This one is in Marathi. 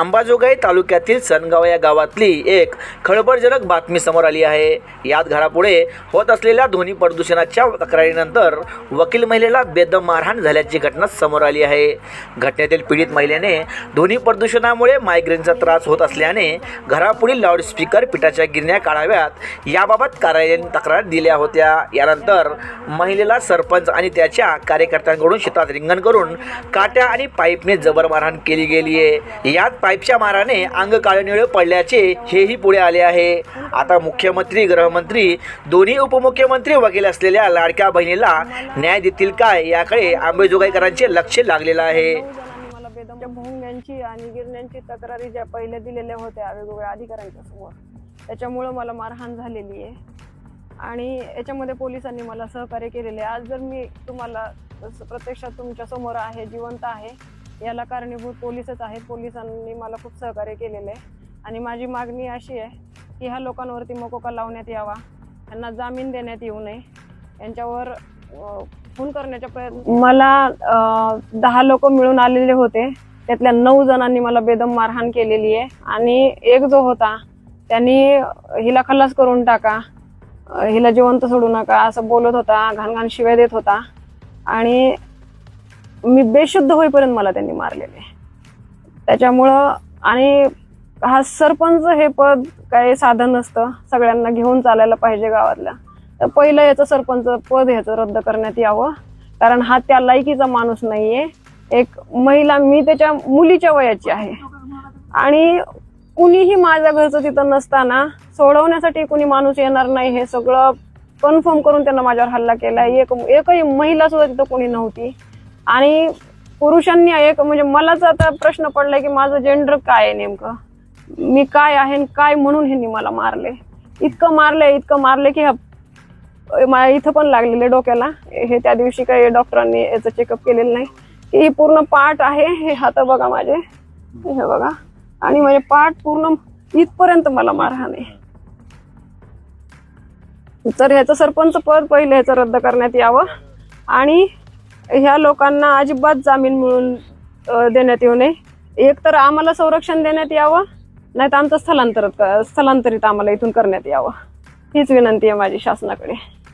अंबाजोगाई तालुक्यातील सनगाव या गावातली एक खळबळजनक बातमी समोर आली आहे. यात घरापुढे होत असलेल्या ध्वनी प्रदूषणाच्या तक्रारीनंतर वकील महिलेला बेदम मारहाण झाल्याची घटना समोर आली आहे. घटनेतील पीडित महिलेने ध्वनी प्रदूषणामुळे मायग्रेनचा त्रास होत असल्याने घरापुढील लाऊडस्पीकर पिठाच्या गिरण्या काढाव्यात. याबाबत कार्यालयीन तक्रार दिल्या होत्या. यानंतर महिलेला सरपंच आणि त्याच्या कार्यकर्त्यांकडून शेतात रिंगण करून काट्या आणि पाईपने जबर मारहाण केली गेली आहे यात पाईपच्या माराने अंग काळनिळ पडल्याचे हेही पुढे आले आहे. आता मुख्यमंत्री गृहमंत्री दोन्ही उपमुख्यमंत्री वकील असलेल्या लाडक्या बहिणीला न्याय देतील काय याकडे आंबेजोगाईकरांचे लक्ष लागलेलं आहे. मला बेदम भोंग्यांची आणि गिरण्यांची तक्रारी ज्या पहिल्या दिलेल्या होत्या वेगवेगळ्या अधिकाऱ्यांच्या समोर त्याच्यामुळं मला मारहाण झालेली आहे. आणि याच्यामध्ये पोलिसांनी मला सहकार्य केलेले आज जर मी तुम्हाला प्रत्यक्षात तुमच्यासमोर आहे जिवंत आहे याला कारणीभूत पोलीसच आहेत. पोलिसांनी मला खूप सहकार्य केलेलं आहे. आणि माझी मागणी अशी आहे की ह्या लोकांवरती मोकोका लावण्यात यावा. यांना जामीन देण्यात येऊ नये. यांच्यावर खून करण्याचा प्रयत्न मला दहा लोक मिळून आलेले होते. त्यातल्या नऊ जणांनी मला बेदम मारहाण केलेली आहे. आणि एक जो होता त्यांनी हिला खल्लास करून टाका. हिला जिवंत सोडू नका असं बोलत होता. घाणघाण शिव्या देत होता. आणि मी बेशुद्ध होईपर्यंत मला त्यांनी मारलेले. त्याच्यामुळं आणि हा सरपंच हे पद काही साधन नसतं. सगळ्यांना घेऊन चालायला पाहिजे गावातल्या. तर पहिलं याचं सरपंच पद ह्याचं रद्द करण्यात यावं. कारण हा त्या लायकीचा माणूस नाहीये. एक महिला मी त्याच्या मुलीच्या वयाची आहे. आणि कुणीही माझ्या घरचं तिथं नसताना सोडवण्यासाठी कुणी माणूस येणार नाही हे सगळं कन्फर्म करून त्यांना माझ्यावर हल्ला केला एक एकही महिला सुद्धा तिथं कोणी नव्हती. आणि पुरुषांनी एक म्हणजे मलाच आता प्रश्न पडलाय की माझं जेंडर काय आहे नेमकं? मी काय आहे काय म्हणून ह्यांनी मला मारले? इतकं मारले इतकं मारले की इथं पण लागलेले डोक्याला. हे त्या दिवशी काही डॉक्टरांनी याचं चेकअप केलेलं नाही. ही पूर्ण पाठ आहे हे हात बघा माझे. हे बघा. आणि माझे पाठ पूर्ण इथपर्यंत मला मारहाण. आहे तर ह्याचं सरपंच पद पहिले ह्याचं रद्द करण्यात यावं. आणि ह्या लोकांना अजिबात जामीन मिळून देण्यात येऊ नये. एक तर आम्हाला संरक्षण देण्यात यावं नाही तर आमचं स्थलांतर स्थलांतरित आम्हाला इथून करण्यात यावं. हीच विनंती आहे माझी शासनाकडे.